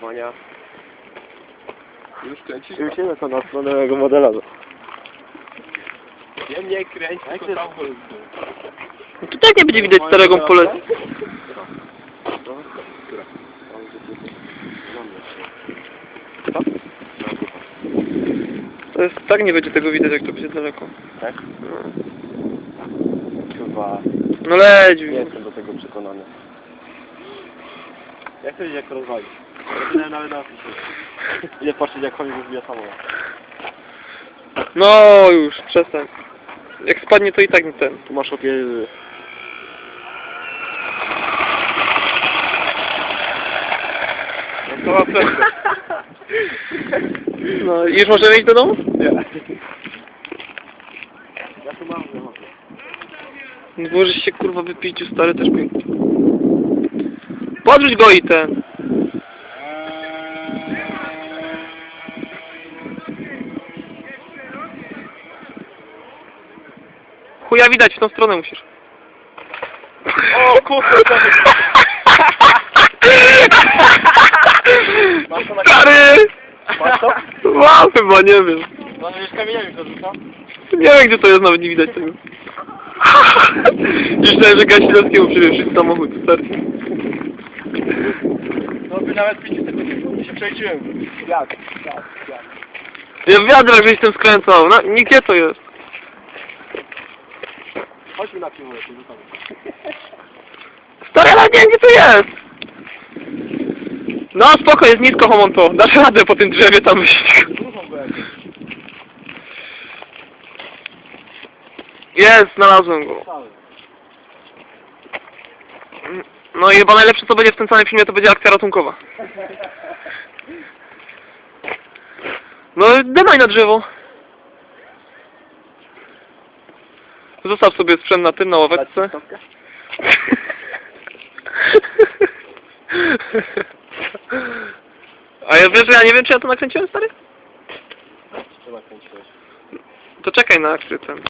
Wania. Już kręcisz? Już nie to na stronę mojego modelarza. Nie mnie kręć, tylko tam. No to tak nie będzie widać starego polecu. To jest, tak nie będzie tego widać, jak to będzie daleko. Tak? No, Chyba no leć. nie jestem do tego przekonany. Jak to jak rozwalić? Nie nawet na. Idę patrzeć jak koń rozbija samolot. No już, przestań. Jak spadnie to i tak nie ten. Tu masz opie... No to ma presję. No i już możemy iść do domu? Nie. Ja tu mam. No bo żeś się kurwa wypicił stary też pięknie. Podrzuć go i ten. Chuja widać, w tą stronę musisz. O kurde, Stary! Masz to? Mam chyba, nie wiem. No już kamieniami to rzucam. Nie wiem gdzie to jest, nawet nie widać tego. Myślałem, że Gasilewskiemu przywiesz samochód, stary. No by nawet 5 sekund nie się przejdziłem. Jak? Jak? Jak? Ja w wiadrach żeś tym skręcał, no nigdzie to jest. Chodźmy na piwo, rzucamy. Stary, ale nie gdzie to jest. No spoko, jest nisko homonto. Dasz radę po tym drzewie tam wyjść. Jest, znalazłem go. Cały. No i chyba najlepsze co będzie w tym całym filmie to będzie akcja ratunkowa. No dymaj na drzewo. Zostaw sobie sprzęt na tym, na ławeczce. A ja wiesz, że ja nie wiem czy ja to nakręciłem stary? Trzeba kręcić. To czekaj na akcję ten.